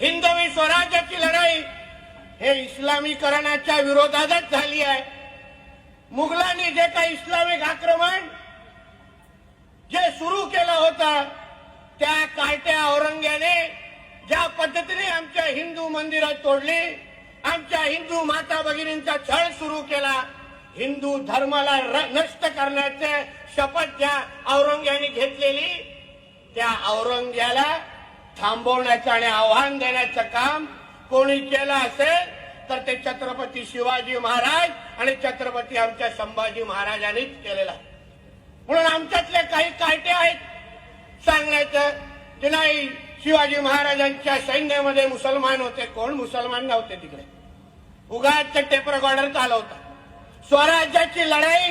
हिंदवी स्वराज्याची लढाई हे इस्लामीकरणाच्या विरोधातच झाली आहे. मुघलांनी जे काही इस्लामिक आक्रमण जे सुरू केलं होतं त्या कायट्या औरंग्याने ज्या पद्धतीने आमच्या हिंदू मंदिरं तोडली आमच्या हिंदू माता भगिनींचा छळ सुरू केला हिंदू धर्माला नष्ट करण्याचे शपथ ज्या औरंग्याने घेतलेली त्या औरंग्याला थांबवण्याचं आणि आव्हान देण्याचं काम कोणी केलं असेल तर ते छत्रपती शिवाजी महाराज आणि छत्रपती आमच्या संभाजी महाराजांनीच केलेलं आहे. म्हणून आमच्यातले काही कायटे आहेत. सांगण्याचं की नाही शिवाजी महाराजांच्या सैन्यामध्ये मुसलमान होते. कोण? मुसलमान नव्हते तिकडे. उगाच्या टेप रेकॉर्डर चालवता स्वराज्याची लढाई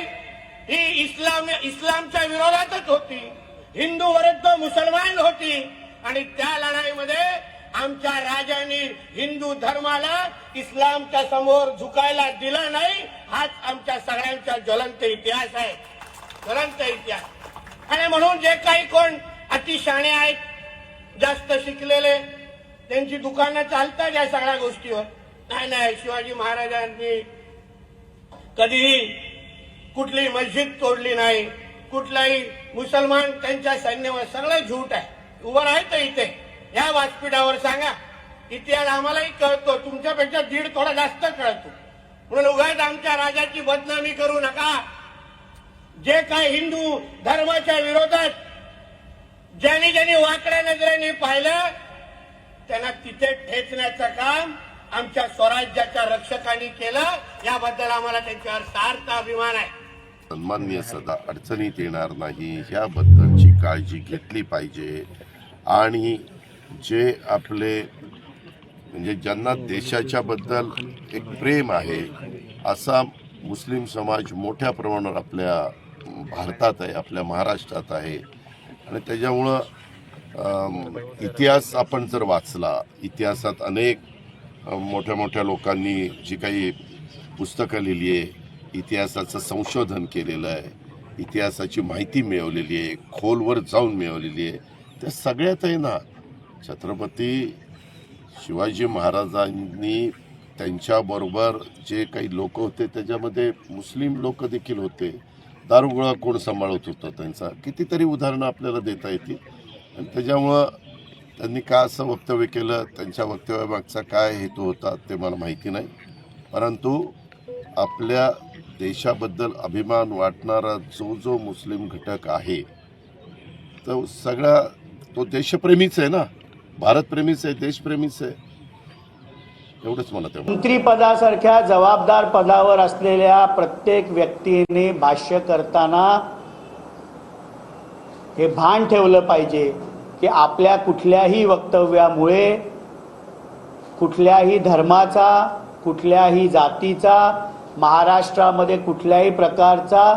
ही इस्लाम इस्लामच्या विरोधातच होती. हिंदू विरुद्ध मुसलमान होती. आणि त्या लढाईमध्ये आमच्या राजांनी हिंदू धर्माला इस्लामच्या समोर झुकायला दिला नाही हाच आमच्या सगळ्यांचा ज्वलंत इतिहास आहे. ज्वलंत इतिहास. आणि म्हणून जे काही कोण अतिशाणे आहेत जास्त शिकलेले त्यांची दुकानं चालतात या सगळ्या गोष्टीवर. नाही नाही शिवाजी महाराजांनी कधीही कुठली मस्जिद तोडली नाही. कुठलाही मुसलमान त्यांच्या सैन्यावर सगळं झूट आहे. उभं राहायचं इथे या व्यासपीठावर सांगा. इतिहास आम्हालाही कळतो. तुमच्यापेक्षा दीड थोडा जास्त कळतो. म्हणून उगाच आमच्या राजाची बदनामी करू नका. जे काय हिंदू धर्माच्या विरोधात ज्यांनी ज्यांनी वाकड्या नजरेने पाहिलं त्यांना तिथे ठेचण्याचं काम आमच्या स्वराज्याच्या रक्षकांनी केलं. याबद्दल आम्हाला त्यांच्यावर सार्थ अभिमान आहे. सन्मान्य सदा अडचणीत येणार नाही. ह्याबद्दलची काळजी घेतली पाहिजे. आणि जे आपले म्हणजे ज्यांना देशाच्याबद्दल एक प्रेम आहे असा मुस्लिम समाज मोठ्या प्रमाणावर आपल्या भारतात आहे आपल्या महाराष्ट्रात आहे. आणि त्याच्यामुळं इतिहास आपण जर वाचला इतिहासात अनेक मोठ्या मोठ्या लोकांनी जी काही पुस्तकं लिहिली आहे इतिहासाचं संशोधन केलेलं आहे इतिहासाची माहिती मिळवलेली आहे खोलवर जाऊन मिळवलेली आहे त्या सगळ्यात आहे ना छत्रपती शिवाजी महाराजांनी त्यांच्याबरोबर जे काही लोक होते त्याच्यामध्ये मुस्लिम लोक देखील होते. दारुगोळा कोण सांभाळत होता त्यांचा? कितीतरी उदाहरणं आपल्याला देता येतील. आणि त्याच्यामुळं त्यांनी का असं वक्तव्य केलं? त्यांच्या वक्तव्यामागचा काय हेतू होता ते मला माहिती नाही. परंतु आपल्या देशाबद्दल अभिमान वाटणारा जो जो मुस्लिम घटक आहे तो सगळा तो देशप्रेमीच आहे ना. भारतप्रेमीच आहे देशप्रेमीच आहे. एवढंच मला ते मंत्रीपदासारख्या जबाबदार पदावर असलेल्या प्रत्येक व्यक्तीने भाष्य करताना हे भान ठेवलं पाहिजे की आपल्या कुठल्याही वक्तव्यामुळे कुठल्याही धर्माचा कुठल्याही जातीचा महाराष्ट्रामध्ये कुठल्याही प्रकारचा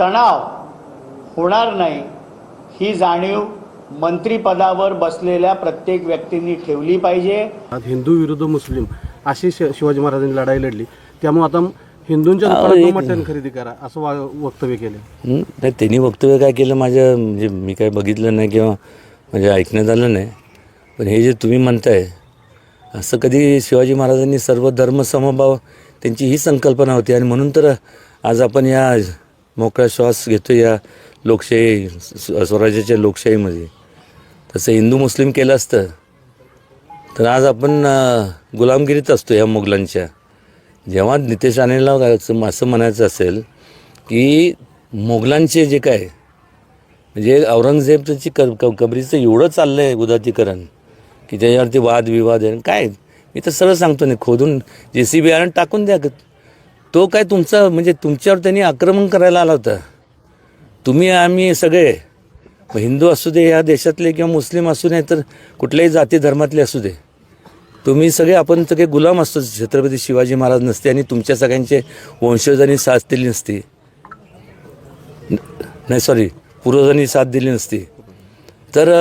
तणाव होणार नाही. ही जाणीव मंत्रिपदावर बसलेल्या प्रत्येक व्यक्तींनी ठेवली पाहिजे. हिंदू विरुद्ध मुस्लिम अशी शि- शिवाजी महाराजांनी लढाई लढली. त्यामुळे आता हिंदूंच्या मटण खरेदी करा असं वा- वक्तव्य केलं? नाही त्यांनी वक्तव्य काय केलं? माझ्या म्हणजे मी काय बघितलं नाही किंवा म्हणजे ऐकण्यात आलं नाही. पण हे जे तुम्ही म्हणताय असं कधी शिवाजी महाराजांनी सर्व धर्म समभाव त्यांची ही संकल्पना होती. आणि म्हणून तर आज आपण या मोकळा श्वास घेतो या लोकशाही स्व- स्वराज्याच्या लोकशाहीमध्ये. तसं हिंदू मुस्लिम केलं असतं तर आज आपण गुलामगिरीत असतो या मुघलांच्या. जेव्हा नितेश राणेला असं असं म्हणायचं असेल की मोगलांचे जे काय म्हणजे औरंगजेबची क क कबरीचं एवढं चाललं आहे उदातीकरण की त्याच्यावरती वादविवाद आहे. काय? मी तर सरळ सांगतो नाही खोदून जे सी बी आर टाकून द्या. तो काय तुमचा म्हणजे तुमच्यावर त्यांनी आक्रमण करायला आला होता. तुम्ही आम्ही सगळे मग हिंदू असू दे या देशातले किंवा मुस्लिम असू नये तर कुठल्याही जाती धर्मातले असू दे. तुम्ही सगळे आपण सगळे गुलाम असतो छत्रपती शिवाजी महाराज नसते आणि तुमच्या सगळ्यांचे वंशजांनी साथ दिली नसती. नाही सॉरी पूर्वजांनी साथ दिली नसती. तर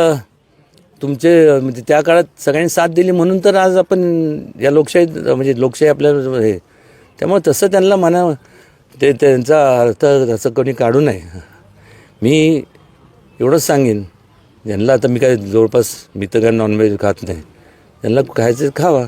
तुमचे म्हणजे त्या काळात सगळ्यांनी साथ दिली म्हणून तर आज आपण या लोकशाही म्हणजे लोकशाही आपल्या हे त्यामुळे तसं त्यांना म्हणा ते त्यांचा अर्थ असं कोणी काढू नये. मी एवढंच सांगेन. ज्यांना आता मी काय जवळपास मी तर काय नॉनव्हेज खात नाही. त्यांना खायचं खावा.